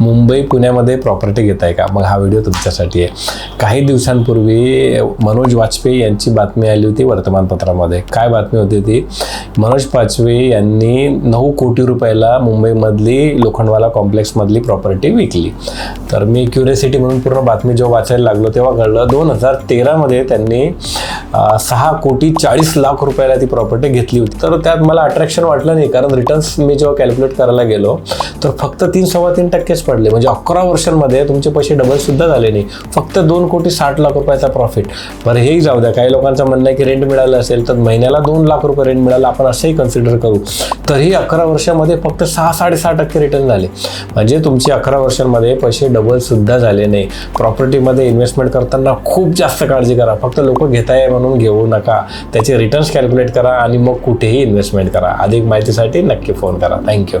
मुंबई पुण्यामध्ये प्रॉपर्टी घेत आहे का? मग हा व्हिडिओ तुमच्यासाठी आहे. काही दिवसांपूर्वी मनोज वाजपेयी यांची बातमी आली होती वर्तमानपत्रामध्ये. काय बातमी होती ती? मनोज वाजपेयी यांनी नऊ कोटी रुपयाला मुंबईमधली लोखंडवाला कॉम्प्लेक्समधली प्रॉपर्टी विकली. तर मी क्युरिसिटी म्हणून पूर्ण बातमी जेव्हा वाचायला लागलो तेव्हा कळलं दोन हजार तेरामध्ये त्यांनी सहा कोटी चाळीस लाख रुपयाला ती प्रॉपर्टी घेतली होती. तर त्यात मला अट्रॅक्शन वाटलं नाही कारण रिटर्न्स मी जेव्हा कॅल्क्युलेट करायला गेलो तर फक्त तीन सव्वा तीन टक्केच पडले. म्हणजे अकरा वर्षांमध्ये तुमचे पैसे डबल सुद्धा झाले नाही. फक्त दोन कोटी साठ लाख रुपयाचा प्रॉफिट बरं हेही जाऊ द्या. काही लोकांचं म्हणणं आहे की रेंट मिळालं असेल तर महिन्याला दोन लाख रुपये रेंट मिळालं. आपण असंही कन्सिडर करू. तरी अकरा वर्षामध्ये फक्त सहा साडेसहा टक्के रिटर्न झाले. म्हणजे तुमचे अकरा वर्षांमध्ये पैसे डबल सुद्धा झाले नाही. प्रॉपर्टीमध्ये इन्व्हेस्टमेंट करताना खूप जास्त काळजी करा. फक्त लोक घेताय म्हणून घेऊ नका. त्याचे रिटर्न्स कॅल्क्युलेट करा आणि मग कुठेही इन्व्हेस्टमेंट करा. अधिक माहितीसाठी नक्की फोन करा. Thank you